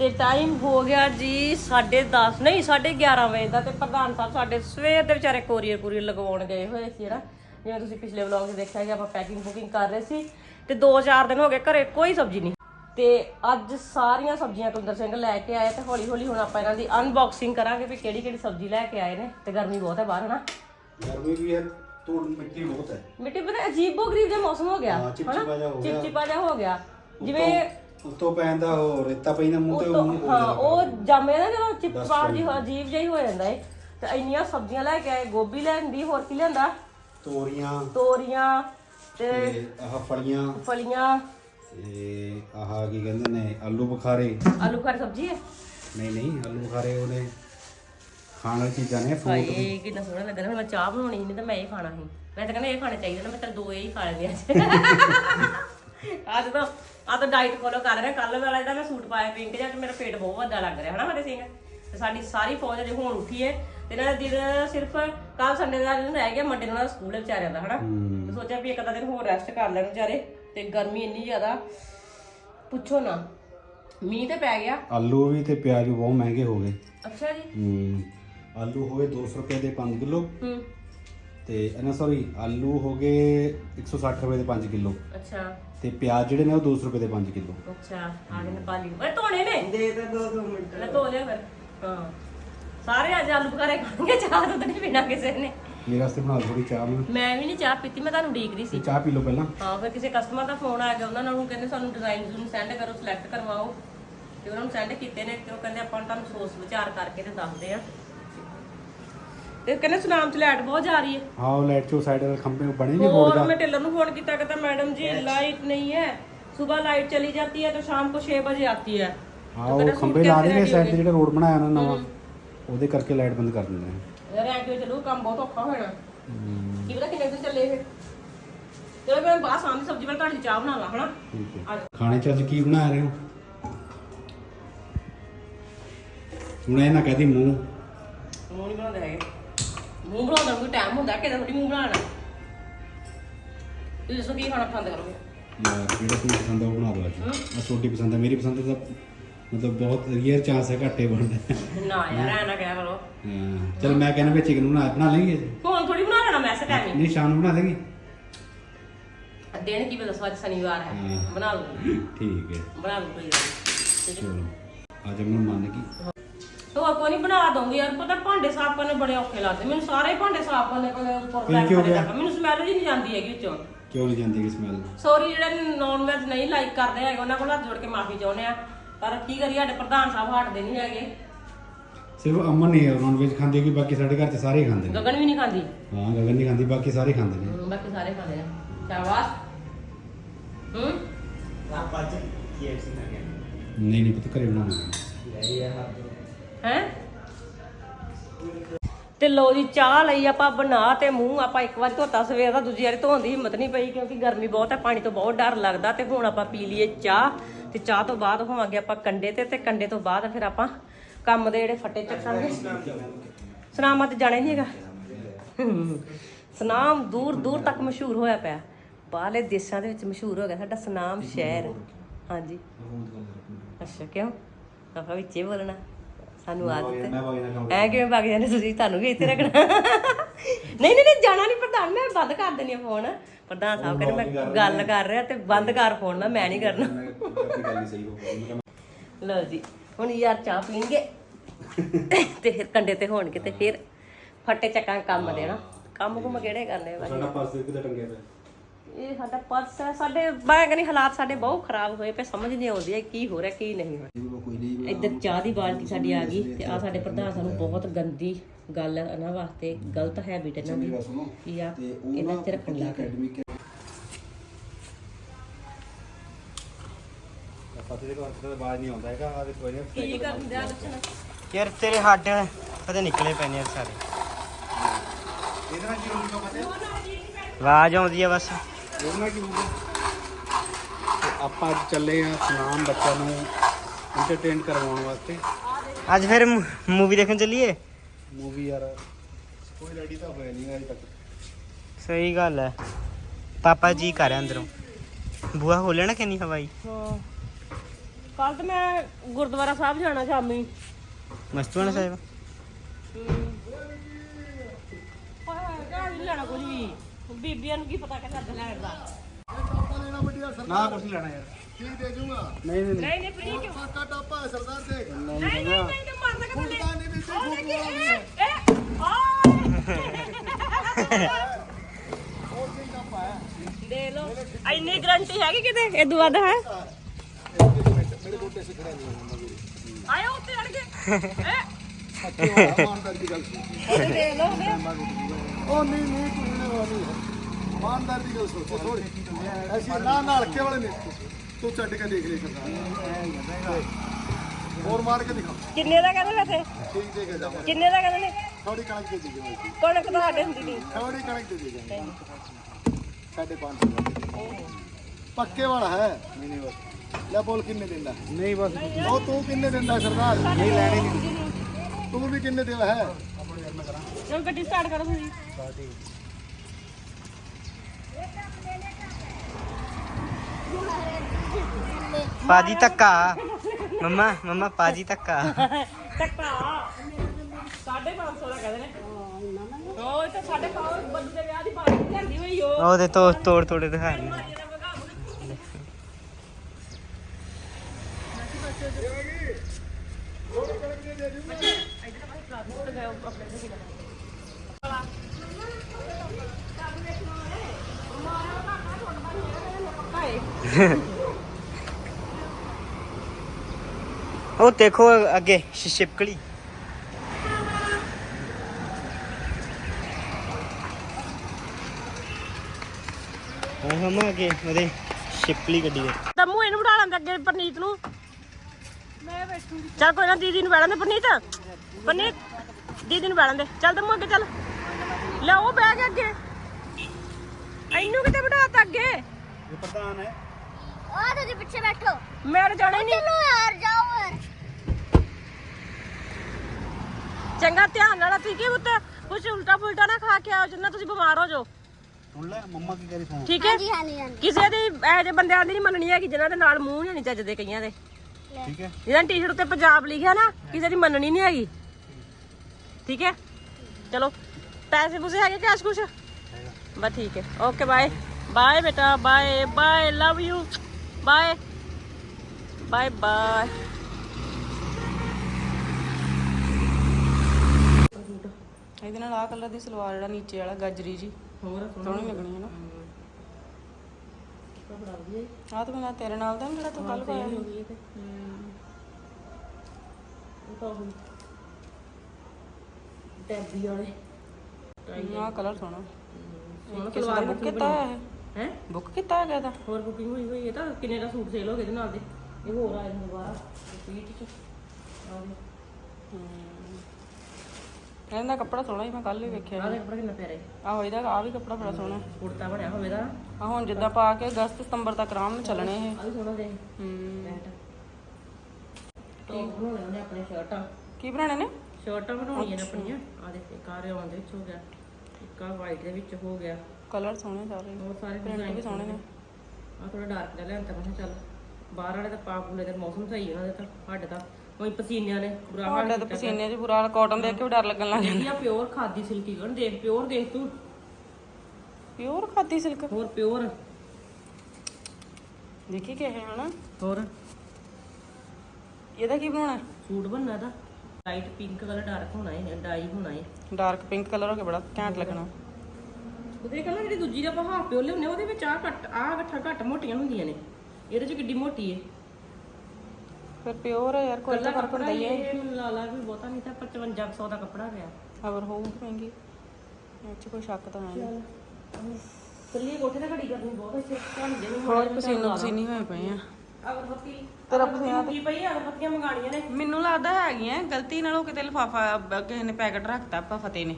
ਤੇ ਟਾਈਮ ਹੋ ਗਿਆ ਜੀ 10:30 ਨਹੀਂ 11:30 ਵਜੇ ਦਾ ਤੇ ਪ੍ਰਧਾਨ ਸਾਹਿਬ ਸਾਡੇ ਸਵੇਰ ਦੇ ਵਿਚਾਰੇ ਕੋਰੀਅਰ ਪੂਰੀ ਲਗਵਾਉਣ ਗਏ ਹੋਏ ਸੀ ਨਾ। ਜਿਵੇਂ ਤੁਸੀਂ ਪਿਛਲੇ ਵਲੌਗ 'ਚ ਦੇਖਿਆ ਕਿ ਆਪਾਂ ਪੈਕਿੰਗ ਬੁਕਿੰਗ ਕਰ ਰਹੇ ਸੀ ਤੇ 2-4 ਦਿਨ ਹੋ ਗਏ ਘਰੇ ਕੋਈ ਸਬਜ਼ੀ ਨਹੀਂ। ਤੇ ਅੱਜ ਸਾਰੀਆਂ ਸਬਜ਼ੀਆਂ ਕੁਲਦਰ ਸਿੰਘ ਲੈ ਕੇ ਆਏ ਤੇ ਹੌਲੀ ਹੌਲੀ ਹੁਣ ਆਪਾਂ ਇਹਨਾਂ ਦੀ ਅਨਬਾਕਸਿੰਗ ਕਰਾਂਗੇ ਵੀ ਕਿਹੜੀ ਕਿਹੜੀ ਸਬਜ਼ੀ ਲੈ ਕੇ ਆਏ ਨੇ ਤੇ ਗਰਮੀ ਬਹੁਤ ਹੈ ਬਾਹਰ ਹਨਾ? ਗਰਮੀ ਵੀ ਹੈ ਧੂੜ ਮਿੱਟੀ ਬਹੁਤ ਹੈ। ਮਿੱਟੀ ਪਤਾ ਅਜੀਬੋ ਗਰੀਬ ਦਾ ਮੌਸਮ ਹੋ ਗਿਆ ਹਾਂ ਚਿਪਚਿਪਾ ਜਿਹਾ ਹੋ ਗਿਆ। ਜਿਵੇਂ ਉੱਤੋਂ ਪੈਂਦਾ ਉਹ ਰੇਤਾ ਪੈਂਦਾ ਮੂੰਹ ਤੇ ਮੂੰਹ ਹਾਂ ਉਹ ਜੰਮੇ ਨਾ ਜਦੋਂ ਚਿਪਚਿਪਾ ਜੀ ਅਜੀਬ ਜਿਹਾ ਹੀ ਹੋ ਜਾਂਦਾ ਏ। ਤੇ ਇੰਨੀਆਂ ਸਬਜ਼ੀਆਂ ਲੈ ਕੇ ਆਏ ਗੋਭੀ ਲੈਂਦੀ ਹੋਰ ਕੀ ਲੈਂਦਾ ਤੋਰੀਆਂ। ਤੋਰੀਆਂ ਤੇ ਤੇ ਆਹ ਫਲੀਆਂ। ਫਲੀਆਂ। ਤੇ ਆਹ ਕੀ ਕਹਿੰਦੇ ਨੇ ਆਲੂ ਬੁਖਾਰੇ। ਆਲੂ ਖਾਰੀ ਸਬਜ਼ੀ ਹੈ ਨਹੀਂ ਨਹੀਂ ਆਲੂ ਬੁਖਾਰੇ ਉਹਨੇ ਖਾਣ ਵਾਲੀ ਚੀਜ਼ਾਂ ਨੇ ਫਰੂਟ ਹਾਏ ਕਿੰਨਾ ਸੋਹਣਾ ਲੱਗਦਾ ਹੁਣ ਮੈਂ ਚਾਹ ਬਣਾਉਣੀ ਸੀ ਨਹੀਂ ਤਾਂ ਮੈਂ ਇਹ ਖਾਣਾ ਸੀ। ਮੈਂ ਤਾਂ ਕਹਿੰਦਾ ਇਹ ਖਾਣੇ ਚਾਹੀਦੇ ਨੇ ਮੈਂ ਤਾਂ ਦੋ ਇਹ ਹੀ ਖਾ ਲੈਂਦੀ ਅੱਜ। ਅੱਜ ਤਾਂ ਆ ਤਾਂ ਡਾਈਟ ਫੋਲੋ ਕਰ ਰਿਹਾ ਕੱਲ ਵਾਲਾ ਜਿਹੜਾ ਮੈਂ ਸੂਟ ਪਾਇਆ ਪਿੰਕ ਜਿਹਾ ਤੇ ਮੇਰਾ ਪੇਟ ਬਹੁਤ ਵੱਡਾ ਲੱਗ ਰਿਹਾ ਹਨਾ ਮੇਰੇ ਸਿੰਘ ਤੇ ਸਾਡੀ ਸਾਰੀ ਫੌਜ ਅਜੇ ਹੁਣ ਉੱਠੀ ਹੈ ਤੇ ਇਹਨਾਂ ਦਾ ਦਿਨ ਸਿਰਫ ਕੱਲ ਸੰਡੇ ਦਾ ਦਿਨ ਰਹਿ ਗਿਆ ਮੰਡੇ ਨੂੰ ਉਹਨਾਂ ਦਾ ਸਕੂਲ ਹੈ ਵਿਚਾਰਿਆਂ ਦਾ ਹਨਾ? ਤੇ ਸੋਚਿਆ ਵੀ ਇੱਕ ਅੱਧਾ ਦਿਨ ਹੋਰ ਰੈਸਟ ਕਰ ਲੈਣ ਵਿਚਾਰੇ ਤੇ ਗਰਮੀ ਇੰਨੀ ਜ਼ਿਆਦਾ ਪੁੱਛੋ ਨਾ ਮੀਂਹ ਤੇ ਪੈ ਗਿਆ। ਆਲੂ ਵੀ ਤੇ ਪਿਆਜ਼ ਵੀ ਬਹੁਤ ਮਹਿੰਗੇ ਹੋ ਗਏ। ਅੱਛਾ ਜੀ। ਹੂੰ। ਆਲੂ ਹੋਏ 200 ਰੁਪਏ ਦੇ 5 ਕਿਲੋ। ਹੂੰ। ਤੇ ਇਹਨਾਂ ਸੌਰੀ ਆਲੂ ਹੋ ਗਏ 160 ਰੁਪਏ ਦੇ 5 ਕਿਲੋ। ਅੱਛਾ। ਤੇ ਪਿਆਜ਼ ਜਿਹੜੇ ਨੇ ਉਹ 200 ਰੁਪਏ ਦੇ 5 ਕਿਲੋ। ਅੱਛਾ ਆ ਗਏ ਨੇਪਾਲੀ ਓਏ ਧੋਣੇ ਨੇ? ਦੇ ਦੇ ਦੋ ਦੋ ਮਿੰਟ। ਲੈ ਧੋ ਲਿਆ ਫਿਰ। ਹਾਂ। ਸਾਰੇ ਅੱਜ ਆਲੂ ਬੁਖਾਰੇ ਖਾਣਗੇ ਚਾਹ ਤਾਂ ਨਹੀਂ ਪੀਣਾ ਕਿਸੇ ਨੇ। ਮੇਰੇ ਵਾਸਤੇ ਬਣਾ ਥੋੜੀ ਚਾਹ ਮੈਂ। ਮੈਂ ਵੀ ਨਹੀਂ ਚਾਹ ਪੀਤੀ ਮੈਂ ਤੁਹਾਨੂੰ ਡੀਕ ਰਹੀ ਤੇ ਸੀ ਚਾਹ ਪੀ ਲਓ ਪਹਿਲਾਂ। ਹਾਂ ਫਿਰ ਕਿਸੇ ਕਸਟਮਰ ਦਾ ਫੋਨ ਆ ਗਿਆ ਉਹਨਾਂ ਨੂੰ ਕਹਿੰਦੇ ਸਾਨੂੰ ਡਿਜ਼ਾਈਨ ਨੂੰ ਸੈਂਡ ਕਰੋ ਸਿਲੈਕਟ ਕਰਵਾਓ। ਤੇ ਉਹਨਾਂ ਨੂੰ ਸੈਂਡ ਕੀਤੇ ਨੇ ਤੇ ਉਹ ਕਹਿੰਦੇ ਆਪਾਂ ਤੁਹਾਨੂੰ ਸੋਚ ਵਿਚਾਰ ਕਰਕੇ ਤੇ ਦੱਸਦੇ ਆ। ਤੇ ਕਹਿੰਦੇ ਸੁਨਾਮ ਚ ਲਾਈਟ ਬਹੁਤ ਜਾ ਰਹੀ ਹੈ ਹਾਂ ਉਹ ਲਾਈਟ ਚੋ ਸਾਈਡ ਵਾਲੇ ਖੰਭੇ ਬਣੇ ਨਹੀਂ ਬੋਰਡ और ਦਾ मैं टेलर ਨੂੰ ਫੋਨ ਕੀਤਾ कहता मैडम जी लाइट नहीं है सुबह लाइट चली जाती है तो शाम को 6 बजे आती है ਹਾਂ ਉਹ ਖੰਭੇ ਲਾ ਰਹੇ ਨੇ ਸਾਈਡ ਤੇ ਜਿਹੜਾ ਰੋਡ ਬਣਾਇਆ ਉਹਨਾਂ ਨਵਾਂ ਉਹਦੇ ਕਰਕੇ ਲਾਈਟ ਬੰਦ ਕਰ ਦਿੰਦੇ ਨੇ ਯਾਰ ਐਂ ਕਿਉਂ ਚੱਲੂ ਕੰਮ ਬਹੁਤ ਔਖਾ ਹੋ ਜਾਣਾ ਕੀ ਪਤਾ ਕਿੰਨੇ ਦਿਨ ਚੱਲੇ ਇਹ ਚਲੋ ਮੈਂ ਬਾਹਰ ਸਾਹਮਣੇ ਸਬਜ਼ੀ ਵਾਲੀ ਤੁਹਾਡੀ ਚਾਹ ਬਣਾ ਲਾ ਹਨਾ ਠੀਕ ਹੈ ਆ ਖਾਣੇ ਚ ਅੱਜ ਕੀ ਬਣਾ ਰਹੇ ਹੋ ਹੁਣ ਇਹ ਨਾ ਕਹਦੀ ਮੂੰਹ ਮੂੰਹ ਨਹੀਂ ਬਣਾਉਂਦੇ ਹੈਗੇ ਮੂੰਹ ਬਣਾਉਣ ਦਾ ਕੋਈ ਟਾਈਮ ਹੁੰਦਾ ਕਿਦਾਂ ਥੋੜੀ ਮੂੰਹ ਬਣਾਉਣਾ। ਤੁਸੀਂ ਦੱਸੋ ਕੀ ਖਾਣਾ ਪਸੰਦ ਕਰੋਗੇ? ਯਾਰ ਜਿਹੜਾ ਤੁਹਾਨੂੰ ਪਸੰਦ ਆ ਉਹ ਬਣਾ ਦਿਓ ਅੱਜ। ਆ ਤੁਹਾਡੀ ਪਸੰਦ ਹੈ ਮੇਰੀ ਪਸੰਦ ਤਾਂ ਮਤਲਬ ਬਹੁਤ ਰੀਅਰ ਚਾਂਸ ਹੈ ਘੱਟੇ ਬਣਦਾ ਨਾ ਯਾਰ ਐ ਨਾ ਕਹਿਆ ਕਰੋ। ਹਾਂ ਚਲ ਮੈਂ ਕਹਿੰਦਾ ਵੀ ਚਿਕਨ ਬਣਾ ਬਣਾ ਲੈਂਗੇ ਹੁਣ ਥੋੜੀ ਬਣਾ ਲੈਣਾ ਮੈਂ ਇਸ ਟਾਈਮ ਨਹੀਂ ਸ਼ਾਮ ਨੂੰ ਬਣਾ ਦੇਂਗੇ। ਦਿਨ ਕੀ ਪਤਾ ਸੱਚ ਸ਼ਨੀਵਾਰ ਹੈ। ਬਣਾ ਲਓ ਠੀਕ ਹੈ। ਬਣਾ ਲਓ ਕੋਈ। ਚਲੋ ਅੱਜ ਮੈਨੂੰ ਮੰਨ ਗਈ ਤੋ ਆਪੋ ਨਹੀਂ ਬਣਾ ਦਊਂਗੀ ਯਾਰ ਪਤਾ ਭਾਂਡੇ ਸਾਫ਼ ਕਰਨੇ ਬੜੇ ਔਖੇ ਲੱਗਦੇ। ਮੈਨੂੰ ਸਾਰੇ ਭਾਂਡੇ ਸਾਫ਼ ਕਰਨੇ ਕੋਲੇ ਉੱਪਰ ਫਿਰ ਕੀ ਹੋ ਗਿਆ? ਤੱਕ ਮੈਨੂੰ ਸਮੈਲ ਜੀ ਨਹੀਂ ਜਾਂਦੀ ਹੈਗੀ ਵਿੱਚੋਂ। ਕਿਉਂ ਨਹੀਂ ਜਾਂਦੀ ਕਿ ਸਮੈਲ ਸੌਰੀ ਜਿਹੜੇ ਨੌਨ ਵੈਜ ਨਹੀਂ ਲਾਈਕ ਕਰਦੇ ਹੈਗੇ ਉਹਨਾਂ ਕੋਲ ਹੱਥ ਜੋੜ ਕੇ ਮਾਫੀ ਚਾਹੁੰਦੇ ਆ। ਪਰ ਕੀ ਕਰੀਏ ਸਾਡੇ ਪ੍ਰਧਾਨ ਸਾਹਿਬ ਹਟਦੇ ਨਹੀਂ ਹੈਗੇ। ਸਿਰਫ ਅਮਨ ਨਹੀਂ ਨੌਨ ਵੈਜ ਖਾਂਦੀ ਕਿ ਬਾਕੀ ਸਾਡੇ ਘਰ 'ਚ ਸਾਰੇ ਹੀ ਖਾਂਦੇ ਨੇ। ਗਗਨ ਵੀ ਨਹੀਂ ਖਾਂਦੀ। ਹਾਂ ਗਗਨ ਨਹੀਂ ਖਾਂਦੀ ਬਾਕੀ ਸਾਰੇ ਖਾਂਦੇ ਨੇ। ਹਮ, ਬਾਕੀ ਸਾਰੇ ਖਾਂਦੇ ਆ ਸ਼ਾਬਾਸ਼। ਹੂੰ? ਪਾਪਾ ਜੀ ਕੇਐਫਸੀ ਨਾ ਗਿਆ ਨਹੀਂ ਨਹੀਂ ਪਤਾ ਘਰੇ ਬਣਾਉਣਾ। ਲੈ ਇਹ ਹੱਥ। ਹੈ? ਤੇ ਲੋ ਜੀ ਚਾਹ ਲਈ ਆਪਾਂ ਬਣਾ ਤੇ ਮੂੰਹ ਆਪਾਂ ਇੱਕ ਵਾਰ ਧੋਤਾ ਸਵੇਰ ਦਾ ਦੂਜੀ ਵਾਰੀ ਧੋਣ ਦੀ ਹਿੰਮਤ ਨਹੀਂ ਪਈ ਕਿਉਂਕਿ ਗਰਮੀ ਬਹੁਤ ਹੈ ਪਾਣੀ ਤੋਂ ਬਹੁਤ ਡਰ ਲੱਗਦਾ ਤੇ ਹੁਣ ਆਪਾਂ ਪੀ ਲਈਏ ਚਾਹ ਤੇ ਚਾਹ ਤੋਂ ਬਾਅਦ ਹੋਵਾਂਗੇ ਆਪਾਂ ਕੰਡੇ ਤੇ ਤੇ ਕੰਡੇ ਤੋਂ ਬਾਅਦ ਫਿਰ ਆਪਾਂ ਕੰਮ ਦੇ ਜਿਹੜੇ ਫੱਟੇ ਚੱਕਾਂਗੇ ਸਨਾਮਾ ਤੇ ਜਾਣਾ ਨਹੀਂ ਹੈਗਾ। ਹਮ, ਸਨਾਮ ਦੂਰ ਦੂਰ ਤੱਕ ਮਸ਼ਹੂਰ ਹੋਇਆ ਪਿਆ। ਬਾਹਰਲੇ ਦੇਸ਼ਾਂ ਦੇ ਵਿੱਚ ਮਸ਼ਹੂਰ ਹੋ ਗਿਆ ਸਾਡਾ ਸਨਾਮ ਸ਼ਹਿਰ। ਹਾਂਜੀ। ਅੱਛਾ ਕਿਉਂ? ਆਪਾਂ ਵਿੱਚੇ ਬੋਲਣਾ। ਸਾਨੂੰ ਆਦਤ ਮੈਂ ਬਾਈ ਐ ਕਿਵੇਂ ਵਗ ਜਾਂਦੇ ਤੁਸੀਂ? ਤੁਹਾਨੂੰ ਵੀ ਇੱਥੇ ਰੱਖਣਾ। ਨਹੀਂ ਨਹੀਂ ਨਹੀਂ ਜਾਣਾ ਨਹੀਂ ਪ੍ਰਧਾਨ ਮੈਂ ਬੰਦ ਕਰ ਦੇਣੀ ਆ ਫੋਨ। ਪ੍ਰਧਾਨ ਸਾਹਿਬ ਕਹਿੰਦੇ ਮੈਂ ਗੱਲ ਕਰ ਰਿਹਾ ਤੇ ਬੰਦ ਕਰ ਫੋਨ ਨਾ ਮੈਂ ਨਹੀਂ ਕਰਨਾ। ਲਓ ਜੀ ਹੁਣ ਯਾਰ ਚਾਹ ਪੀਣਗੇ ਤੇ ਫਿਰ ਕੰਡੇ ਤੇ ਹੋਣਗੇ ਤੇ ਫਿਰ ਫੱਟੇ ਚੱਕਾਂ ਕੰਮ ਦੇਣਾ ਕੰਮ ਕੁਮ ਕਿਹੜੇ ਕਰਨੇ ਵਾ ਸਾਡਾ ਪਰਸ ਕਿਤੇ ਟੰਗਿਆ ਪਿਆ? ਇਹ ਸਾਡਾ ਪਰਸ ਹੈ। ਸਾਡੇ ਮੈਂ ਕਹਿੰਦੀ ਹਾਲਾਤ ਸਾਡੇ ਬਹੁਤ ਖਰਾਬ ਹੋਏ ਪਏ ਸਮਝ ਨਹੀਂ ਆਉਂਦੀ ਹੈ ਕੀ ਹੋ ਰਿਹਾ ਕੀ ਨਹੀਂ ਹੋ ਰਿਹਾ ਇੱਧਰ ਚਾਹ ਦੀ ਬਾਲਟੀ ਸਾਡੀ ਆ ਗਈ ਤੇ ਆ ਸਾਡੇ ਪ੍ਰਧਾਨ ਸਾਨੂੰ ਬਹੁਤ ਗੰਦੀ ਗੱਲ ਹੈ ਇਹਨਾਂ ਵਾਸਤੇ ਗਲਤ ਹੈਬਿਟ ਇਹਨਾਂ ਦੀ ਕੀ ਆ ਇਹਨਾਂ ਚ ਰੱਖਣ ਲੱਗ ਗਏ ਪਤਾ ਦੇ ਘਰ ਤੋਂ ਆਵਾਜ਼ ਨਹੀਂ ਆਉਂਦਾ ਹੈਗਾ ਆ ਦੇ ਕੋਈ ਨਹੀਂ ਕੀ ਕਰਨ ਦਿਆ ਲੱਛਣ ਯਾਰ ਤੇਰੇ ਹੱਡ ਪਤਾ ਨਿਕਲੇ ਨੇ ਯਾਰ ਸਾਰੇ। ਇਹਦੇ ਨਾਲ ਕੀ ਹੋਊਗਾ ਪਤਾ? ਆਵਾਜ਼ ਆਉਂਦੀ ਆ ਬਸ। ਇਹਦੇ ਨਾਲ ਕੀ ਹੋਊਗਾ ਤੇ ਆਪਾਂ ਅੱਜ ਚੱਲੇ ਆ ਸਨਾਮ ਬੱਚਿਆਂ ਨੂੰ ਐਂਟਰਟੇਨ ਕਰਵਾਉਣ ਵਾਸਤੇ। ਅੱਜ ਫਿਰ ਮੂਵੀ ਦੇਖਣ ਚੱਲੀਏ? ਮੂਵੀ ਯਾਰ ਕੋਈ ਰੈਡੀ ਤਾਂ ਹੋਇਆ ਨਹੀਂ ਅਜੇ ਤੱਕ। ਸਹੀ ਗੱਲ ਹੈ। ਪਾਪਾ ਜੀ ਕਰ ਰਿਹਾ ਅੰਦਰੋਂ। ਬੂਆ ਖੋਲਣਾ ਕਿ ਨਹੀਂ ਹਵਾਈ? ਹਾਂ। ਕੱਲ ਤੇ ਮੈਂ ਗੁਰਦੁਆਰਾ ਸਾਹਿਬ ਜਾਣਾ ਸ਼ਾਮੀ। ਮਸਤੂਆਣਾ ਸਾਹਿਬ। ਬੀਬੀਆਂ ਨੂੰ ਕੀ ਪਤਾ ਕਿ ਲੱਗ ਲੈਣ ਦਾ? ਨਾ ਕੁਛ ਨਹੀਂ ਲੈਣਾ ਯਾਰ। ਕੀ ਦੇ ਜੂਗਾ ਨਹੀਂ ਨਹੀਂ। ਨਹੀਂ ਨਹੀਂ ਫਰੀ ਕਿਉਂ ਕਾਕਾ ਟਾਪਾ ਹੈ ਸਰਦਾਰ ਦੇ। ਨਹੀਂ ਨਹੀਂ ਨਹੀਂ ਤੇ ਮਰਦਾ ਕਿ ਥੱਲੇ ਫੁੱਟਦਾ ਨਹੀਂ ਵੀ ਤੇ ਉਹ ਦੇਖੀ ਫੁੱਟਦਾ ਇਹ ਇਹ ਆ ਦੇ ਲੋ ਇੰਨੀ ਗਰੰਟੀ ਹੈਗੀ ਕਿਤੇ? ਇਹ ਦੁਆ ਦਾ ਹੈ? ਮੇਰੇ ਗੋਟੇ ਸੇ ਖੜਾ ਨਹੀਂ ਆਇਓ ਉੱਤੇ ਅੜ ਕੇ। ਅੱਛੇ ਵਾਲਾ ਇਮਾਨਦਾਰੀ ਦੀ ਗੱਲ ਸੀ ਉਹਦੇ ਦੇ ਲੋ ਉਹ ਨਹੀਂ ਨਹੀਂ ਇਮਾਨਦਾਰੀ ਦੀ ਗੱਲ ਸੋਚੋ ਥੋੜੀ ਐਸੀ ਨਾ ਨਾ ਹਲਕੇ ਵਾਲੇ ਨੇ ਤੂੰ ਛੱਡ ਕੇ ਦੇਖ ਲੈ ਸਰਦਾਰ ਹੋਰ ਮਾਰ ਕੇ ਦਿਖਾ। ਕਿੰਨੇ ਦਾ ਕਹਿੰਦੇ ਵੈਸੇ? ਠੀਕ ਦੇ ਕੇ ਜਾਵਾਂ ਕਿੰਨੇ ਦਾ ਕਹਿੰਦੇ ਨੇ? ਥੋੜੀ ਕਣਕ ਦੇ ਦੇ ਜਾਵਾਂ ਕਣਕ ਤਾਂ ਸਾਡੇ ਹੁੰਦੀ ਨਹੀਂ। ਥੋੜੀ ਕਣਕ ਦੇ ਦੇ ਜਾਵਾਂ ਸਾਡੇ 500 ਪੱਕੇ ਵਾਲਾ ਹੈ? ਨਹੀਂ ਨਹੀਂ ਬਸ। ਲੈ ਬੋਲ ਕਿੰਨੇ ਦਿੰਦਾ? ਨਹੀਂ ਬਸ। ਉਹ ਤੂੰ ਕਿੰਨੇ ਦਿੰਦਾ ਸਰਦਾਰ? ਨਹੀਂ ਲੈਣੀ ਨਹੀਂ। ਤੂੰ ਵੀ ਕਿੰਨੇ ਦੇਵਾ ਹੈ? ਚਲੋ ਗੱਡੀ ਸਟਾਰਟ ਕਰੋ ਤੁਸੀਂ। ਪਾਜੀ ਧੱਕਾ। ਮੰਮਾ ਮੰਮਾ ਪਾਜੀ ਧੱਕਾ। ਟੱਕਾ 550 ਦਾ ਕਹਿੰਦੇ ਨੇ। ਉਹ ਤਾਂ ਸਾਡੇ ਪਾਉ ਬੰਦੇ ਦੇ ਵਿਆਹ ਦੀ ਬਾਰੀ ਲਿਆਂਦੀ ਹੋਈ ਉਹ ਉਹਦੇ ਤੋਂ ਤੋੜ ਤੋੜੇ ਦਿਖਾ ਰਹੀ ਉਹ ਦੇਖੋ ਅੱਗੇ ਛਿਪਕਲੀ ਉਹ ਹਮ ਅੱਗੇ ਉਹਦੇ ਛਿਪਕਲੀ ਗੱਡੀ ਦੇ। ਦਮੂ ਇਹਨੂੰ ਬਿਠਾ ਲੈਂਦੇ ਅੱਗੇ ਪਰਨੀਤ ਨੂੰ। ਮੈਂ ਬੈਠੂਗੀ। ਚੱਲ ਕੋਈ ਨਾ ਦੀਦੀ ਨੂੰ ਬੈਠਣ ਦੇ ਪਰਨੀਤ। ਪਰਨੀਤ ਦੀਦੀ ਨੂੰ ਬੈਠਣ ਦੇ ਚੱਲ ਦਮੂ ਅੱਗੇ ਚੱਲ। ਲੈ ਉਹ ਬਹਿ ਗਿਆ ਅੱਗੇ। ਇਹਨੂੰ ਕਿਤੇ ਬਿਠਾਤਾ ਅੱਗੇ। ਇਹ ਪ੍ਰਧਾਨ ਹੈ। ਆ ਤੁਸੀਂ ਪਿੱਛੇ ਬੈਠੋ। ਮੈਂ ਤਾਂ ਜਾਣਾ ਹੀ ਨਹੀਂ। ਚਲੋ ਯਾਰ ਜਾਓ ਯਾਰ। ਚੰਗਾ ਧਿਆਨ ਨਾਲ ਠੀਕ ਹੈ ਪੁੱਤ? ਕੁਝ ਉਲਟਾ ਫੁਲਟਾ ਨਾ ਖਾ ਕੇ ਆਓ ਜਿੰਨਾ ਤੁਸੀਂ ਬਿਮਾਰ ਹੋ ਜਾਓ। ਸੁਣ ਲੈ ਮੰਮਾ ਕੀ ਕਰੀ ਸੁਣ। ਠੀਕ ਹੈ? ਹਾਂਜੀ ਹਾਂਜੀ ਹਾਂਜੀ। ਕਿਸੇ ਦੀ ਇਹੋ ਜਿਹੇ ਬੰਦਿਆਂ ਦੀ ਨਹੀਂ ਮੰਨਣੀ ਹੈਗੀ ਜਿਨ੍ਹਾਂ ਦੇ ਨਾਲ ਮੂੰਹ ਨਹੀਂ ਚੱਜਦੇ ਕਈਆਂ ਦੇ। ਠੀਕ ਹੈ? ਜਿਹਨਾਂ ਟੀ-ਸ਼ਰਟ ਉੱਤੇ ਪੰਜਾਬ ਲਿਖਿਆ ਨਾ ਕਿਸੇ ਦੀ ਮੰਨਣੀ ਨਹੀਂ ਹੈਗੀ। ਠੀਕ ਹੈ? ਚਲੋ। ਪੈਸੇ ਪੂਸੇ ਹੈਗੇ ਕੈਸ਼ ਕੁਛ? ਬਸ ਠੀਕ ਹੈ। ਓਕੇ ਬਾਏ ਬਾਏ ਬੇਟਾ। Bye bye love you bye bye bye ਇਹਦੇ ਨਾਲ ਆਹ ਕਲਰ ਦੀ ਸਲਵਾਰ ਜਿਹੜਾ ਨੀਚੇ ਵਾਲਾ ਗਾਜਰੀ ਜੀ। ਹੋਰ ਸੋਹਣੀ ਲੱਗਣੀ ਹੈ ਨਾ। ਆਹ ਤਾਂ ਮੈਂ ਤੇਰੇ ਨਾਲ ਦਾ ਨੀ ਜਿਹੜਾ ਤੂੰ ਕੱਲ ਪਾਇਆ ਸੀ। ਟੈਬੀ ਵਾਲੇ। ਆਹ ਕਲਰ ਸੋਹਣਾ। ਕਿਸੇ ਦਾ ਬੁੱਕ ਕੀਤਾ ਹੋਇਆ ਹੈ ਹੈ? ਬੁੱਕ ਕੀਤਾ ਹੈਗਾ ਇਹਦਾ? ਹੋਰ ਬੁਕਿੰਗ ਹੋਈ ਹੋਈ ਹੈ ਤਾਂ ਕਿੰਨੇ ਦਾ ਸੂਟ ਸੇਲ ਹੋ ਗਿਆ ਇਹਦੇ ਨਾਲ ਦੇ? ਇਹ ਹੋਰ ਆਏ ਨੇ ਦੁਬਾਰਾ ਰਿਪੀਟ ਚ। ਆਹ ਇਹਦਾ ਕੱਪੜਾ ਸੋਹਣਾ ਹੀ ਮੈਂ ਕੱਲ ਹੀ ਵੇਖਿਆ ਆਹ ਕੱਪੜਾ ਕਿੰਨਾ ਪਿਆਰਾ। ਹੈ ਆਹੋ ਇਹਦਾ ਆਹ ਵੀ ਕੱਪੜਾ ਬੜਾ ਸੋਹਣਾ। ਕੁੜਤਾ ਬਣਿਆ ਹੋਵੇ ਦਾ ਆ ਹੁਣ ਜਿੱਦਾਂ ਪਾ ਕੇ ਅਗਸਤ ਸਤੰਬਰ ਤੱਕ ਆਰਾਮ ਨਾਲ ਚੱਲਣੇ ਇਹ। ਆ ਵੀ ਸੋਹਣਾ ਦੇ ਹੂੰ। ਪੈਂਟ ਟੌਪ ਬਣਾਉਣੇ ਉਹਨੇ ਆਪਣੇ ਸ਼ਰਟਾਂ ਕੀ ਬਣਾਣੇ ਨੇ? ਸ਼ਰਟਾਂ ਬਣਾਉਣੀਆਂ ਨੇ ਆਪਣੀਆਂ। ਆ ਦੇ ਕਾਰ ਆਉਣ ਦੇ ਵਿੱਚ ਹੋ ਗਿਆ ਇੱਕ ਆ ਵਾਈਟ ਦੇ ਵਿੱਚ ਹੋ ਗਿਆ। ਕਲਰ ਸੋਹਣੇ ਸਾਰੇ ਹੋਰ ਸਾਰੇ ਪ੍ਰਿੰਟ ਵੀ ਸੋਹਣੇ ਨੇ। ਆ ਥੋੜਾ ਡਾਰਕ ਜਿਹਾ ਲੈਣ ਤਾਂ ਮੈਂ ਕਿਹਾ ਚੱਲ ਬਾਹਰ ਵਾਲੇ ਤਾਂ ਪਾ ਪੂਲੇ ਦੇ ਮੌਸਮ ਸਹੀ ਉਹਨਾਂ ਦੇ ਤਾਂ ਸਾਡੇ ਤਾਂ ਕੋਈ ਪਸੀਨਿਆਂ ਨੇ ਬੁਰਾ ਹਾਲ ਸਾਡਾ ਤਾਂ ਪਸੀਨੇ 'ਚ ਬੁਰਾ ਹਾਲ ਕਾਟਨ ਦੇਖ ਕੇ ਵੀ ਡਰ ਲੱਗਣ ਲੱਗ ਜਾਂਦਾ। ਵਧੀਆ ਪਿਓਰ ਖਾਦੀ ਸਿਲਕੀ ਗਣ ਦੇਖ ਪਿਓਰ ਦੇਖ ਤੂੰ। ਪਿਓਰ ਖਾਦੀ ਸਿਲਕ ਹੋਰ ਪਿਓਰ ਦੇਖੀ ਕਿ ਇਹ ਹਨਾ। ਹੋਰ? ਇਹਦਾ ਕੀ ਬਣਾਉਣਾ? ਸੂਟ ਬਣਨਾ ਦਾ ਲਾਈਟ ਪਿੰਕ ਕਲਰ ਡਾਰਕ ਹੋਣਾ ਹੈ ਡਾਈ ਹੋਣਾ ਹੈ ਡਾਰਕ ਪਿੰਕ ਕਲਰ ਹੋ ਕੇ ਬੜਾ ਘੈਂਟ ਲੱਗਣਾ। ਉਹਦੇ ਕਹਿੰਦਾ ਜਿਹੜੀ ਦੂਜੀ ਦਾ ਬਹਾਰ ਪਿਓ ਲਿਆਉਂਦੇ ਉਹਦੇ ਵਿੱਚ ਆ ਘੱਟ ਆ ਗੱਠਾ ਘੱਟ ਮੋਟੀਆਂ ਹੁੰਦੀਆਂ ਨੇ। ਇਹਦੇ ਚ ਕਿੱਡੀ ਮੋਟੀ ਹੈ ਫਿਰ ਪਿਓਰ ਹੈ ਯਾਰ ਕੋਈ ਤਾਂ ਫ਼ਰਕ ਹੁੰਦਾ ਹੀ ਹੈ ਇਹ ਮੈਨੂੰ ਲਾ ਲਾ ਵੀ ਬਹੁਤਾ ਨਹੀਂ ਤਾਂ 5500 ਦਾ ਕੱਪੜਾ ਪਿਆ। ਖਬਰ ਹੋਊਗੀ ਮਹਿੰਗੀ। ਇਹ 'ਚ ਕੋਈ ਸ਼ੱਕ ਤਾਂ ਹੈ ਨਹੀਂ। ਚੱਲੀਏ ਕੋਠੇ ਤੇ ਘੜੀ ਕਰਨੀ ਬਹੁਤ ਅੱਛੇ ਤੁਹਾਨੂੰ ਜਿਹਨੂੰ ਹੋਰ ਪਸੀਨੋ ਪਸੀਨੀ ਹੋਏ ਪਏ ਆ। ਅਗਰਬੱਤੀ ਤੇਰਾ ਪਸੀਨਾ ਕੀ ਪਈ ਅਗਰਬੱਤੀਆਂ ਮੰਗਾਣੀਆਂ ਨੇ। ਮੈਨੂੰ ਲੱਗਦਾ ਹੈਗੀਆਂ ਗਲਤੀ ਨਾਲ ਉਹ ਕਿਤੇ ਲਿਫਾਫਾ ਕਿਸੇ ਨੇ ਪੈਕਟ ਰੱਖਤਾ ਆਪਾਂ ਫਤਿਹ ਨੇ।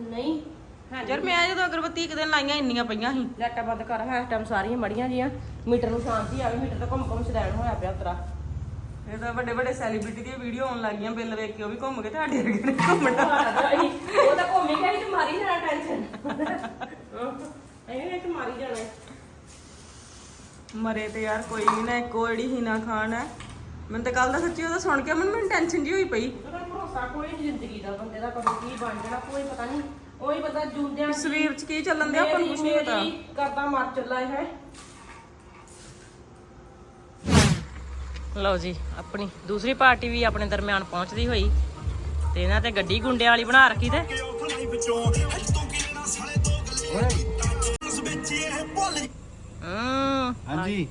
ਨਹੀਂ ਯਾਰ ਮੈਂ ਜਦੋਂ ਅਗਰਬੱਤੀ ਇੱਕ ਦਿਨ ਲਾਈਆਂ ਇੰਨੀਆਂ ਪਈਆਂ ਸੀ। ਲੈਟਾ ਬੰਦ ਕਰ ਹੈ ਇਸ ਟਾਈਮ ਸਾਰੀਆਂ ਮੜੀਆਂ ਜੀਆਂ। ਮੀਟਰ ਨੂੰ ਸ਼ਾਂਤੀ ਆਵੇ ਮੀਟਰ ਤਾਂ ਘੁੰਮ ਘੁੰਮ ਸਦੈਣ ਹੋਇਆ ਪਿਆ ਉਤਰਾ। ਇਹ ਤਾਂ ਵੱਡੇ ਵੱਡੇ ਸੈਲੀਬ੍ਰਿਟੀ ਦੀਆਂ ਵੀਡੀਓ ਆਉਣ ਲੱਗੀਆਂ ਬਿੱਲ ਵੇਖ ਕੇ ਉਹ ਵੀ ਘੁੰਮ ਕੇ ਤੁਹਾਡੇ ਨੇ ਘੁੰਮਣਾ ਉਹ ਤਾਂ ਘੁੰਮੀ ਗਈ ਤੇ ਮਾਰੀ ਜਾਣਾ ਟੈਨਸ਼ਨ। ਐਵੇਂ ਤੇ ਮਾਰੀ ਜਾਣਾ। ਮਰੇ ਤੇ ਯਾਰ ਕੋਈ ਵੀ ਨਾ ਇੱਕੋ ਜਿਹੜੀ ਹੀਨਾ ਖਾਨ ਹੈ। ਮੈਨੂੰ ਤਾਂ ਕੱਲ ਦਾ ਸੱਚੀ ਉਹਦਾ ਸੁਣ ਕੇ ਮੈਨੂੰ ਟੈਨਸ਼ਨ ਜੀ ਹੋਈ ਪਈ। ਉਹਦਾ ਭਰੋਸਾ ਕੋਈ ਨਹੀਂ ਜ਼ਿੰਦਗੀ ਦਾ ਬੰਦੇ ਦਾ ਕਦੋਂ ਕੀ ਬਣ ਜਾਣਾ ਕੋਈ ਪਤਾ ਨਹੀਂ। ਉਹੀ ਬੰਦਾ ਜੂੰਦਿਆਂ ਸਰੀਰ 'ਚ ਕੀ ਚੱਲਣ ਦਿਆ ਆਪਾਂ ਨੂੰ ਕੁਝ ਨਹੀਂ ਪਤਾ। ਕਰਦਾ ਮਰ ਚੱਲਾ ਹੈ ਲਓ ਜੀ ਆਪਣੀ ਦੂਸਰੀ ਪਾਰਟੀ ਵੀ ਆਪਣੇ ਦਰਮਿਆਨ ਪਹੁੰਚਦੀ ਹੋਈ। ਤੇ ਇਹਨਾਂ ਤੇ ਗੱਡੀ ਗੁੰਡਿਆਂ ਵਾਲੀ ਬਣਾ ਰੱਖੀ ਤੇ। ਹੂੰ ਹਾਂਜੀ।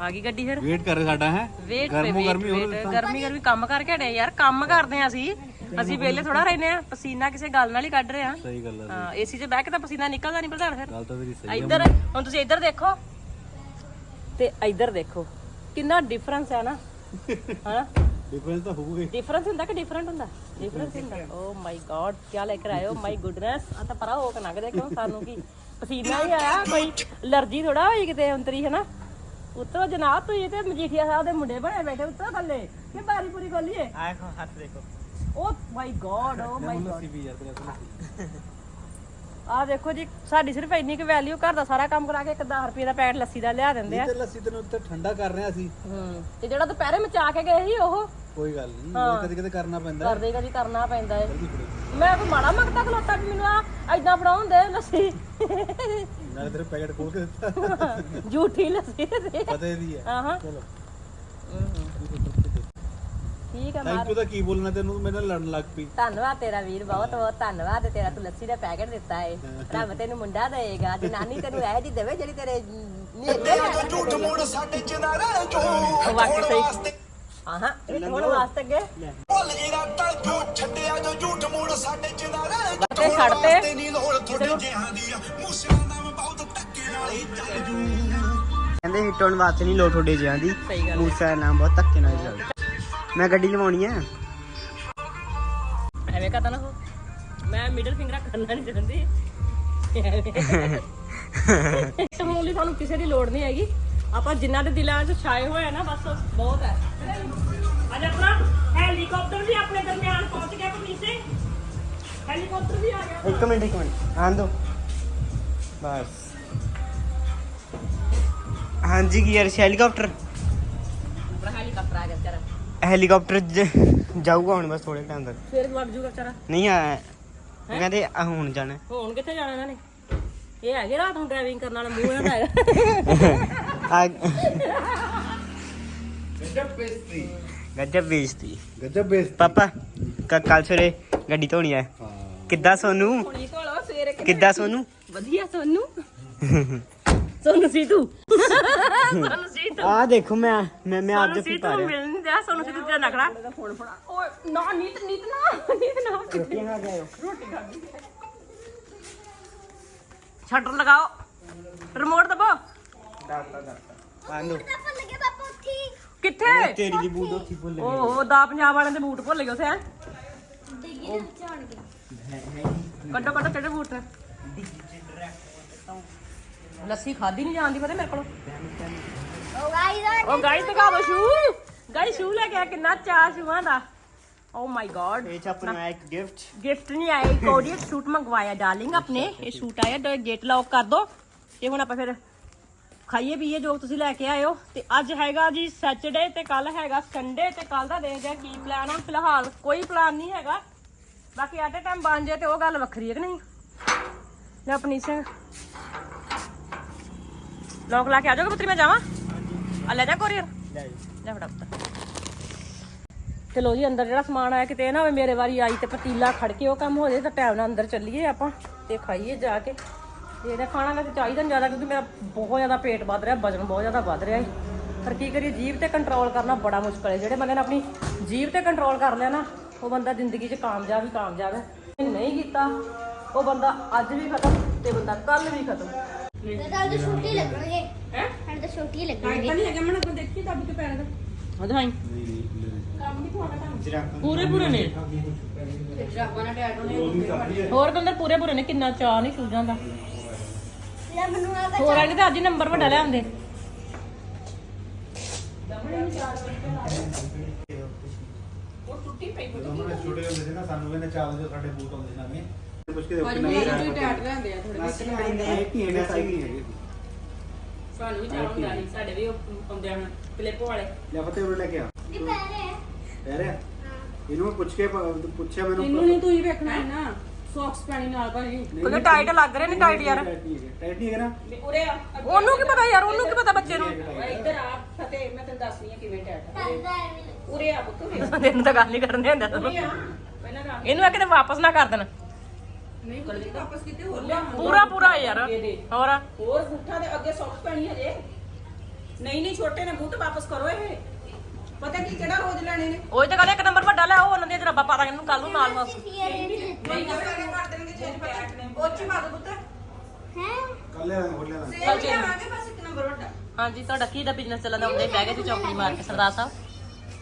ਆ ਗਈ ਗੱਡੀ ਫਿਰ। ਵੇਟ ਕਰ ਸਾਡਾ ਹੈ? ਵੇਟ ਗਰਮੋ ਗਰਮੀ ਗਰਮੀ ਗਰਮੀ ਕੰਮ ਕਰਕੇ ਹਟੇ ਯਾਰ ਕੰਮ ਕਰਦੇ ਆ ਅਸੀਂ। ਅਸੀਂ ਵਿਹਲੇ ਥੋੜਾ ਰਹਿੰਦੇ ਆ ਪਸੀਨਾ ਕਿਸੇ ਗੱਲ ਨਾਲ ਹੀ ਕੱਢ ਰਹੇ ਆ। ਸਹੀ ਗੱਲ ਹੈ ਹਾਂ ਏਸੀ 'ਚ ਬਹਿ ਕੇ ਤਾਂ ਪਸੀਨਾ ਨਿਕਲਦਾ ਨਹੀਂ ਪ੍ਰਧਾਨ ਫਿਰ। ਗੱਲ ਤਾਂ ਤੇਰੀ ਸਹੀ ਇੱਧਰ ਹੁਣ ਤੁਸੀਂ ਇੱਧਰ ਦੇਖੋ। ਤੇ ਇੱਧਰ ਦੇਖੋ ਕਿੰਨਾ ਡਿਫਰੈਂਸ ਹੈ ਨਾ। ਹਨਾ? ਡਿਫਰੈਂਸ ਤਾਂ ਹੋਊਗਾ। ਡਿਫਰੈਂਸ ਹੁੰਦਾ ਕਿ ਡਿਫਰੈਂਟ ਹੁੰਦਾ? ਡਿਫਰੈਂਸ ਹੁੰਦਾ। ਓ ਮਾਈ ਗॉड ਕੀ ਲੈ ਕੇ ਆਏ ਹੋ ਮਾਈ ਗੁੱਡਨੈਸ ਆ ਤਾਂ ਪਰਾ ਹੋ ਕੇ ਲੰਘ ਦੇ ਕਿਉਂ ਸਾਨੂੰ ਕੀ ਪਸੀਨਾ ਹੀ ਆਇਆ ਕੋਈ ਅਲਰਜੀ ਥੋੜਾ ਹੋਈ ਕਿਤੇ ਅੰਤਰੀ ਹੈ ਨਾ ਉੱਤੋਂ ਜਨਾਬ ਤੁਸੀਂ ਤੇ ਮਜੀਠੀਆ ਸਾਹਿਬ ਦੇ ਮੁੰਡੇ ਬਣੇ ਬੈਠੇ ਉੱਤੋਂ ਥੱਲੇ। ਕਿ ਬਾਰੀ ਪੂਰੀ ਖੋਲੀਏ? ਆਹ ਦੇਖੋ ਹੱਥ ਦੇਖੋ। ਓ ਮਾਈ ਗॉड ਓ ਮਾਈ ਲੱਸੀ ਵੀ ਯਾਰ ਤੇਰੇ ਆ ਦੇਖੋ ਜੀ ਸਾਡੀ ਸਿਰਫ ਇੰਨੀ ਕੁ ਵੈਲਿਊ ਘਰ ਦਾ ਸਾਰਾ ਕੰਮ ਕਰਾ ਕੇ ਇੱਕ 10 ਰੁਪਏ ਦਾ ਪੈਕਟ ਲੱਸੀ ਦਾ ਲਿਆ ਦਿੰਦੇ ਆ। ਤੇ ਲੱਸੀ ਤੈਨੂੰ ਉੱਤੇ ਠੰਡਾ ਕਰ ਰਹੇ ਸੀ ਹੂੰ ਤੇ ਜਿਹੜਾ ਦੁਪਹਿਰੇ ਮਚਾ ਕੇ ਗਏ ਸੀ ਉਹ? ਕੋਈ ਗੱਲ ਨਹੀਂ ਕਦੇ ਕਦੇ ਕਰਨਾ ਪੈਂਦਾ। ਕਰਦੇ ਕਦੀ ਕਰਨਾ ਪੈਂਦਾ ਹੈ ਫੜੋ ਮੈਂ ਕੋਈ ਮਾੜਾ ਮੰਗਤਾ ਖਲੋਤਾ ਵੀ ਮੈਨੂੰ ਆ ਐਦਾਂ ਫੜਾਉਣ ਦੇ ਲੱਸੀ? ਨਾਲੇ ਤੇਰੇ ਪੈਕਟ ਖੋਲ ਕੇ ਦਿੱਤਾ। ਝੂਠੀ ਲੱਸੀ ਪਤਾ ਇਹਦੀ ਹੈ। ਆਹਾਂ ਚਲੋ। ਠੀਕ ਆ ਥੈਂਕ ਮਾਰ ਯੂ ਦਾ ਕੀ ਬੋਲਣਾ ਤੈਨੂੰ? ਮੇਰੇ ਨਾਲ ਲੜਨ ਲੱਗ ਪਈ। ਧੰਨਵਾਦ ਤੇਰਾ ਵੀਰ ਬਹੁਤ ਬਹੁਤ ਧੰਨਵਾਦ ਤੇ ਤੇਰਾ ਤੂੰ ਲੱਸੀ ਦਾ ਪੈਕਟ ਦਿੱਤਾ ਏ। ਰੱਬ ਤੈਨੂੰ ਮੁੰਡਾ ਦੇਏਗਾ ਤੇ ਨਾਨੀ ਤੈਨੂੰ ਇਹ ਜੀ ਦੇਵੇ ਜਿਹੜੀ ਤੇਰੇ ਨਹੀਂ ਝੂਠ ਮੋੜ ਸਾਡੇ ਚਨਾਰਾ ਜੋ। ਵਾਕਈ ਸਹੀ। ਆਹਾਂ ਇਹ ਕੋਣ ਵਾਸਤੇ ਅੱਗੇ। ਭੁੱਲ ਜਿਹੜਾ ਜੋ ਛੱਡਿਆ ਜੋ ਝੂਠ ਮੋੜ ਸਾਡੇ ਚ ਨਾ ਰਹਿ ਤੇ ਛੱਡ ਤੇ। ਨਹੀਂ ਲੋੜ ਥੋੜੇ ਜਿਹਾਂ ਦੀ ਆ। ਮੂਸਿਆਂ ਦਾ ਮੈਂ ਬਹੁਤ ਧੱਕੇ ਨਾਲ ਹੀ ਚੱਲ ਜੂ। ਕਹਿੰਦੇ ਹਿੱਟ ਹੋਣ ਵਾਸਤੇ ਨਹੀਂ ਲੋੜ ਤੁਹਾਡੇ ਜਿਹਾਂ ਦੀ। ਸਹੀ ਗੱਲ ਮੂਸਾ ਨਾਮ ਬਹੁਤ ਧੱਕੇ ਨਾਲ ਚੱਲਦਾ। ਮੈਂ ਗੱਡੀ ਲਵਾਉਣੀ ਆ। ਐਵੇਂ ਕਹਤਾ ਨਾ ਮੈਂ ਮਿਡਲ ਫਿੰਗਰ ਕਰਨਾ ਨਹੀਂ ਚਾਹੁੰਦੀ ਹੁਣ ਲਈ ਸਾਨੂੰ ਕਿਸੇ ਦੀ ਲੋੜ ਨਹੀਂ ਹੈਗੀ। ਆਪਾਂ ਜਿਨ੍ਹਾਂ ਦੇ ਦਿਲਾਂ 'ਚ ਛਾਏ ਹੋਏ ਆ ਨਾ ਬਸ ਬਹੁਤ ਹੈ। ਅੱਜ ਆਪਣਾ ਹੈਲੀਕਾਪਟਰ ਵੀ ਆਪਣੇ ਦਰਮਿਆਨ ਪਹੁੰਚ ਗਿਆ ਪਰਮੀਤ ਸਿੰਘ ਹੈਲੀਕਾਪਟਰ ਵੀ ਆ ਗਿਆ ਇੱਕ ਮਿੰਟ ਇੱਕ ਮਿੰਟ। ਆਣ ਦੋ। ਬਸ। ਹਾਂਜੀ ਕੀ ਯਾਰ ਹੈਲੀਕਾਪਟਰ ਆਪਣਾ ਹੈਲੀਕਾਪਟਰ ਆ ਗਿਆ ਵਿਚਾਰਾ। ਹੈਲੀਕਾਪਟਰ ਜ- ਜਾਊਗਾ ਹੁਣ ਬਸ ਥੋੜੇ ਟਾਈਮ ਤੱਕ। ਫਿਰ ਵੜ ਜੂਗਾ ਵਿਚਾਰਾ। ਨਹੀਂ ਆ ਉਹ ਕਹਿੰਦੇ ਆ ਹੁਣ ਜਾਣਾ। ਹੁਣ ਕਿੱਥੇ ਜਾਣਾ ਇਹਨਾਂ ਨੇ? ਇਹ ਹੈਗੇ ਰਾਤ ਨੂੰ ਡਰਾਈਵਿੰਗ ਕਰਨ ਵਾਲਾ ਮੂੰਹ ਇਹਨਾਂ ਦਾ ਹੈਗਾ। ਆ ਗਜਬ ਬੇਇੱਜ਼ਤੀ। ਗੱਜਬ ਬੇਇੱਜ਼ਤੀ। ਪਾਪਾ ਕੱਲ ਸਵੇਰੇ ਗੱਡੀ ਧੋਣੀ ਆ। ਹਾਂ। ਕਿੱਦਾਂ ਸੋਨੂੰ? ਹੁਣੀ ਕੋਲ ਸਵੇਰੇ ਕਿੱਦਾਂ ਸੋਨੂੰ? ਵਧੀਆ ਸੋਨੂੰ। ਸੋਨੂੰ ਸੀ ਤੂੰ ਸੋਨੂੰ ਸੀ ਤੂੰ ਆ ਦੇਖੋ ਮੈਂ ਮੈਂ ਮੈਂ ਅੱਜ ਸੋਨੂੰ ਸੀ ਪਾ ਤੂੰ ਰਿਹਾ। ਮਿਲ ਨਹੀਂ ਦਿਆ ਸੋਨੂੰ ਸੀ ਤੂੰ ਨਖੜਾ ਫੋਨ ਫੜਾ ਓਏ ਨਾ ਨੀਤ ਨੀਤ ਨਾ ਨੀਤ ਨਾ। ਰੋਟੀ ਖਾ ਕੇ ਆਇਓ। ਸ਼ਟਰ ਲਗਾਓ। ਰਿਮੋਟ ਦਬੋ। ਆਂਦੋ ਤਾਂ ਭੁੱਲ ਗਏ ਬਾਪੂ ਉੱਠੀ ਕਿੱਥੇ? ਤੇਰੀ ਦੀ ਬੂਟ ਉੱਥੀ ਭੁੱਲ ਓਹ ਦਾ ਪੰਜਾਬ ਵਾਲਿਆਂ ਦੇ ਬੂਟ ਭੁੱਲ ਗਏ ਉਸੇ ਹੈਂ? ਡਿੱਗੀ ਦੇ ਵਿੱਚ ਆਣ ਗਏ ਕੱਢੋ ਕੱਢੋ ਕਿਹੜੇ ਬੂਟ? ਲੱਸੀ ਖਾਦੀ ਨਹੀਂ ਜਾਂਦੀ ਪਤਾ ਮੇਰੇ ਕੋਲ? ਉਹ ਗਾਈਸ ਉਹ ਗਾਈਸ ਦਿਖਾ ਦੋ ਸ਼ੂ। ਗਾਈਸ ਸ਼ੂ ਲੈ ਕੇ ਆ ਕਿੰਨਾ ਚਾਹ ਸ਼ੂਆਂ ਦਾ। ਓ ਮਾਈ ਗॉड ਇਹ ਚ ਆਪਣਾ ਇੱਕ ਗਿਫਟ ਗਿਫਟ ਨਹੀਂ ਆਇਆ ਇੱਕ ਕੋਰੀਅਰ ਸੂਟ ਮੰਗਵਾਇਆ ਡਾਰਲਿੰਗ ਆਪਣੇ। ਇਹ ਸੂਟ ਆਇਆ ਡ- ਗੇਟ ਲੌਕ ਕਰ ਦੋ। ਤੇ ਹੁਣ ਆਪਾਂ ਫਿਰ ਖਾਈਏ ਪੀਏ ਜੋ ਤੁਸੀਂ ਲੈ ਕੇ ਆਇਓ। ਤੇ ਅੱਜ ਹੈਗਾ ਜੀ ਸੈਚਰਡੇ ਤੇ ਕੱਲ ਹੈਗਾ ਸੰਡੇ ਤੇ ਕੱਲ ਦਾ ਦੇਖਦੇ ਆ ਕੀ ਪਲਾਨ ਆ। ਫਿਲਹਾਲ ਕੋਈ ਪਲਾਨ ਨਹੀਂ ਹੈਗਾ। ਬਾਕੀ ਆਟੇ ਟਾਈਮ ਬਣ ਜੇ ਤੇ ਉਹ ਗੱਲ ਵੱਖਰੀ ਹੈ ਕਿ ਨਹੀਂ? ਲੈ ਆਪਣੀ ਸਿੰਘ ਲੋਕ ਲਾ ਕੇ ਆ ਜਾਓਗੇ ਪੁੱਤਰੀ ਮੈਂ ਜਾਵਾਂ? ਆ ਲੈ ਜਾ ਕੋਰੀਅਰ ਲੈ ਫੜਾ ਪੁੱਤ। ਚਲੋ ਜੀ ਅੰਦਰ ਜਿਹੜਾ ਸਮਾਨ ਆਇਆ ਕਿਤੇ ਨਾ ਹੋਵੇ ਮੇਰੇ ਵਾਰੀ ਆਈ ਤੇ ਪਤੀਲਾ ਖੜ ਕੇ ਉਹ ਕੰਮ ਹੋ ਜਾਏ ਤਾਂ ਟਾਈਮ ਨਾਲ ਅੰਦਰ ਚੱਲੀਏ ਆਪਾਂ ਤੇ ਖਾਈਏ ਜਾ ਕੇ। ਤੇ ਇਹਦਾ ਖਾਣਾ ਵੈਸੇ ਚਾਹੀਦਾ ਨਹੀਂ ਜ਼ਿਆਦਾ ਕਿਉਂਕਿ ਮੇਰਾ ਬਹੁਤ ਜ਼ਿਆਦਾ ਪੇਟ ਵੱਧ ਰਿਹਾ ਵਜਨ ਬਹੁਤ ਜ਼ਿਆਦਾ ਵੱਧ ਰਿਹਾ ਹੈ ਪਰ ਕੀ ਕਰੀਏ ਜੀਭ ਤੇ ਕੰਟਰੋਲ ਕਰਨਾ ਬੜਾ ਮੁਸ਼ਕਲ ਹੈ। ਜਿਹੜੇ ਬੰਦੇ ਨੇ ਆਪਣੀ ਜੀਭ ਤੇ ਕੰਟਰੋਲ ਕਰ ਲਿਆ ਨਾ ਉਹ ਬੰਦਾ ਜ਼ਿੰਦਗੀ 'ਚ ਕਾਮਯਾਬ ਹੀ ਕਾਮਯਾਬ ਹੈ। ਜੇ ਨਹੀਂ ਕੀਤਾ ਉਹ ਬੰਦਾ ਅੱਜ ਵੀ ਖਤਮ ਤੇ ਬੰਦਾ ਕੱਲ ਵੀ ਖਤਮ। ਕੱਲ ਤਾਂ ਛੁੱਟੀ ਲੱਗਣਗੇ। ਹੈ? ਹੁਣ ਤਾਂ ਛੁੱਟੀ ਲੱਗਣਗੇ। ਨਹੀਂ ਹੈਗਾ ਮਨ ਦੇਖੀ ਦੱਬ ਕੇ ਪੈਰ ਦਾ ਵਧਾਈ ਪੂਰੇ ਪੂਰੇ ਨੇ। ਹੋਰ ਕਹਿੰਦੇ ਪੂਰੇ ਪੂਰੇ ਨੇ ਕਿੰਨਾ ਚਾਹ ਨਹੀਂ ਸੂਝਾਂ ਦਾ। ਲੈ ਮੈਨੂੰ ਆ ਕੇ ਹੋਰ ਆਗੇ ਤਾਂ ਅੱਜ ਹੀ ਨੰਬਰ ਵੱਡਾ ਲਿਆਉਂਦੇ ਦੋਨੋਂ ਛੋਟੇ ਹੁੰਦੇ ਸੀ ਨਾ ਸਾਨੂੰ ਨਾ ਚਾਲ ਜੋ ਸਾਡੇ ਬੂਟ ਹੁੰਦੇ ਸੀ ਨਵੇਂ ਮੁਸ਼ਕਿਲ ਅੱਜ ਮੇਰੇ ਤੋਂ ਟੈਟ ਲੈਂਦੇ ਆ ਥੋੜੇ ਅਸੀਂ ਆਈਂਦੇ ਕੀ ਹੈਗਾ ਸਾਈਜ਼ ਨਹੀਂ ਹੈਗੇ। ਸਾਨੂੰ ਵੀ ਚਾਹ ਹੁੰਦਾ ਨਹੀਂ ਸਾਡੇ ਵੀ ਉਹ ਆਉਂਦੇ ਹਨ ਕਲਿੱਪ ਵਾਲੇ। ਲੈ ਫਤਿਹ ਉਰੇ ਲੈ ਕੇ ਆ। ਰਿਹਾ ਇਹਨੂੰ ਮੈਂ ਪੁੱਛ ਕੇ ਪ- ਪੁੱਛਿਆ ਮੈਨੂੰ ਇਹਨੂੰ ਨਹੀਂ ਤੂੰ ਹੀ ਵੇਖਣਾ ਹੈ ਨਾ ਸੌਕਸ ਪੈਣੀ ਨਾਲ ਭਾਜੀ। ਕਿਉਂਕਿ ਟਾਈਟ ਲੱਗ ਰਹੇ ਨੇ ਟਾਈਟ ਯਾਰ। ਟਾਈਟ ਨਹੀਂ ਹੈ ਨਾ? ਉਰੇ ਆ। ਉਹਨੂੰ ਕੀ ਪਤਾ ਯਾਰ ਉਹਨੂੰ ਕੀ ਪਤਾ ਬੱਚੇ ਨੂੰ? ਇੱਧਰ ਆ ਫਤਿਹ ਮੈਂ ਤੈਨੂੰ ਦੱਸਣੀ ਆ ਕਿਵੇਂ ਟੈਟ ਐਵੇਂ ਉਰੇ ਆ ਪੁੱਤ ਵੇ ਤੈਨੂੰ ਤਾਂ ਗੱਲ ਨਹੀਂ ਕਰਨ ਹੁੰਦਾ ਤੈਨੂੰ ਉਰੇ ਆ ਪਹਿਲਾਂ ਰੱਖ ਇਹਨੂੰ ਆ ਕਿਤੇ ਵਾਪਸ ਨਾ ਕਰ ਦੇਣ। ਨਹੀਂ ਕੁਲਦੀਪ ਵਾਪਸ ਕਿਤੇ ਹੋਰ ਲਿਆ ਪੂਰਾ ਪੂਰਾ ਯਾਰ। ਹੋਰ। ਹੋਰ ਬੂਟਾਂ ਦੇ ਅੱਗੇ ਸੌਕਸ ਪੈਣੀ ਹਜੇ ਨਹੀਂ ਨਹੀਂ ਛੋਟੇ ਨੇ ਬੂਟ ਵਾਪਸ ਕਰੋ ਇਹ। ਪਤਾ ਕੀ ਕਿਹੜਾ ਰੋਜ਼ ਲੈਣੇ ਨੇ? ਉਹ ਤੇ ਕਹਿੰਦੇ ਇੱਕ ਨੰਬਰ ਵੱਡਾ ਲੈ ਉਹ ਉਹਨਾਂ ਦੀਆਂ ਜਰਾਬਾਂ ਪਾ ਦਾਂਗੇ ਇਹਨੂੰ ਕੱਲ ਨੂੰ ਨਾਲ ਮਾਸ ਨਹੀਂ ਨਵੇਂ ਕਰ ਦੇਣਗੇ ਚੇਂਜ ਪੈਟ ਨੇ ਉਹ ਚ ਪਾ ਦੋ ਪੁੱਤ ਹੈ? ਕੱਲ ਹੋਰ ਲੈ ਲਾਂਗੇ ਸੇਲ ਲਿਆਵਾਂਗੇ ਬਸ ਇੱਕ ਨੰਬਰ ਵੱਡਾ। ਹਾਂਜੀ ਤੁਹਾਡਾ ਕੀ ਦਾ ਬਿਜ਼ਨਸ ਚੱਲਦਾ? ਹੁੰਦੇ ਬਹਿ ਗਏ ਸੀ ਚੌਕੜੀ ਮਾਰ ਕੇ ਸਰਦਾਰ ਸਾਹਿਬ।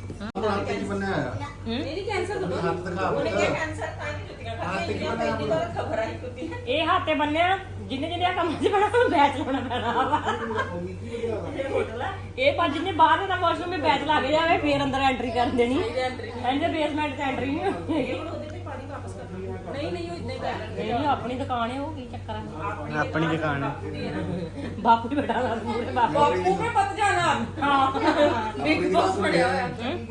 ਹੱਥ ਚ ਬੰਨਿਆ ਹੋਇਆ ਇਹਦੀ ਕੈਂਸਰ ਹੋ ਹੱਥ ਦਿਖਾ ਉਹਨੇ ਕਿਹਾ ਕੈਂਸਰ ਤਾਂ ਹੀ ਜੁੱਤੀਆਂ ਖਾਣੀਆਂ ਪਹਿਲੀ ਵਾਰ ਖਬਰ ਆਈ ਕੁੱਤੀ ਇਹ ਹੱਥੇ ਬੰਨਿਆ ਜਿੰਨੇ ਜਿੰਨੇ ਕੰਮ ਚ ਬਣਾ ਬੈਚ ਲਾਉਣਾ ਪੈਣਾ ਵਾ ਇਹ ਨੇ ਬਾਹਰ ਦਾ ਵਾਸ਼ਰੂਮ ਵਿੱਚ ਬੈਚ ਲੱਗ ਜਾਵੇ ਫੇਰ ਅੰਦਰ ਐਂਟਰੀ ਕਰ ਦੇਣੀ। ਇਹਦੇ ਬੇਸਮੈਂਟ ਤੇ ਐਂਟਰੀ ਨਹੀਂ ਪਾਣੀ ਵਾਪਸ ਕਰ ਦਿਓ। ਨਹੀਂ ਨਹੀਂ ਉਹ ਇਦਾਂ ਹੀ ਕਰ ਇਹ ਆਪਣੀ ਦੁਕਾਨ ਹੈ ਉਹ ਕੀ ਚੱਕਰ ਹੈ ਆਪਣੀ ਦੁਕਾਨ ਹੈ। ਬਾਪੂ ਹੀ ਬੈਠਾ ਲਾ ਮੂਰੇ ਬਾਪੂ ਬਾਪੂ ਮੈਂ ਪਤ ਜਾਣਾ। ਹਾਂ। ਬਿਗ ਬਾਸ ਬਣਿਆ ਹੋਇਆ।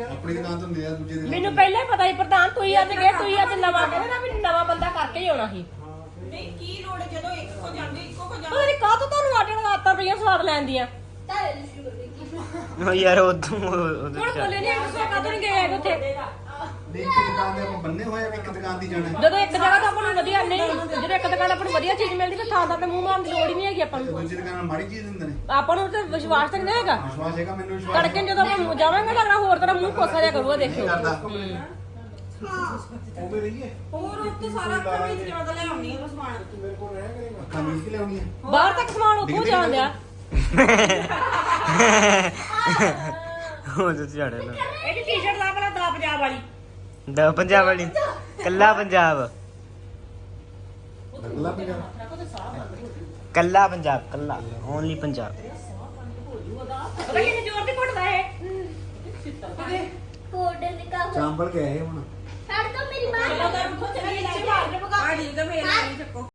ਆਪਣੀ ਦੁਕਾਨ ਤੋਂ ਲਿਆ ਦੂਜੇ ਦਿਨ ਮੈਨੂੰ ਪਹਿਲਾਂ ਹੀ ਪਤਾ ਸੀ ਪ੍ਰਧਾਨ ਤੂੰ ਹੀ ਅੱਜ ਗਏ ਤੂੰ ਹੀ ਅੱਜ ਨਵਾਂ ਕਹਿੰਦੇ ਨਾ ਵੀ ਨਵਾਂ ਬੰਦਾ ਕਰਕੇ ਹੀ ਆਉਣਾ ਸੀ। ਨਹੀਂ ਕੀ ਲੋੜ ਹੈ ਜਦੋਂ ਇੱਕ ਕੋ ਜਾਂਦੇ ਇੱਕੋ ਕੋ ਜਾਂਦੇ? ਪਤਾ ਨਹੀਂ ਕਾਹ ਤੋਂ ਤੁਹਾਨੂੰ ਆਟੇ ਆਤਾਂ ਪਈਆਂ ਸਵਾਦ ਲੈਣ ਦੀਆਂ। ਉਹ ਯਾਰ ਉਦੋਂ ਉਦੋਂ ਹੁਣ ਬੋਲੇ ਨਹੀਂ ਕਾਹ ਤੋਂ ਨਹੀਂ ਗਏ ਹੈਗੇ ਉੱਥੇ? ਨਹੀਂ ਇੱਕ ਦੁਕਾਨ ਦੇ ਆਪਾਂ ਬੰਨੇ ਹੋਏ ਆ ਵੀ ਇੱਕ ਦੁਕਾਨ ਦੀ ਜਾਣਾ ਹੈ। ਜਦੋਂ ਇੱਕ ਜਗ੍ਹਾ ਤੋਂ ਆਪਾਂ ਨੂੰ ਵਧੀਆ ਨਹੀਂ ਜਦੋਂ ਇੱਕ ਦੁਕਾਨ ਆਪਾਂ ਨੂੰ ਵਧੀਆ ਚੀਜ਼ ਮਿਲਦੀ ਤਾਂ ਥਾਂ ਦਾ ਤੇ ਮੂੰਹ ਮਾਰਨ ਦੀ ਲੋੜ ਹੀ ਨਹੀਂ ਹੈਗੀ ਆਪਾਂ ਤੇ ਨੂੰ ਦੂਜੀ ਦੁਕਾਨ ਨਾਲ ਮਾੜੀ ਚੀਜ਼ ਦਿੰਦੇ ਨੇ। ਆਪਾਂ ਨੂੰ ਤੇ ਵਿਸ਼ਵਾਸ ਤਾਂ ਨਹੀਂ ਹੈਗਾ। ਵਿਸ਼ਵਾਸ ਹੈਗਾ ਮੈਨੂੰ ਵਿਸ਼ਵਾਸ ਤੜਕੇ ਜਦੋਂ ਆਪਾਂ ਜਾਵਾਂਗੇ ਤਾਂ ਅਗਲਾ ਹੋਰ ਤਰ੍ਹਾਂ ਮੂੰਹ ਕੋਸਾ ਜਿਹਾ ਕਰੂਗਾ ਦੇਖਿਓ। ਕਰਦਾ? ਉਹ ਵੀ ਰਹੀਏ? ਹੋਰ ਉੱਤੇ ਸਾਰਾ ਅੱਖਾਂ ਵਿੱਚ ਜ਼ਿਆਦਾ ਲੈ ਆਉਣੀ ਹੈ ਸਮਾਨ। ਅੱਖਾਂ ਮੀਚ ਕੇ ਲਿਆਉਣੀ ਹੈ ਬਾਹਰ ਤੱਕ ਸਮਾਨ ਉੱਥੋਂ ਜਾਣ ਦਿਆ। ਉਹ ਤੇ ਝਾੜੇ ਲਾ ਇਹਦੀ ਟੀ-ਸ਼ਰਟ ਲਾ ਪਹਿਲਾਂ ਦਾ ਪੰਜਾਬ ਵਾਲੀ। ਦਾ ਪੰਜਾਬ ਵਾਲੀ। ਕੱਲਾ ਪੰਜਾਬ। ਅਗਲਾ ਪੰਜਾਬ? ਕੱਲਾ ਪੰਜਾਬ ਕੱਲਾ। ਓਨਲੀ ਪੰਜਾਬ। ਕਿੰਨੇ ਜ਼ੋਰ ਘੁੱਟਦਾ ਕੋਡੇ ਚਾਂਬਲ ਆਏ ਹੁਣ ਛੱਡ ਦੋ ਮੇਰੀ ਮਾਂ ਮੇਰੇ ਚੱਕੋ।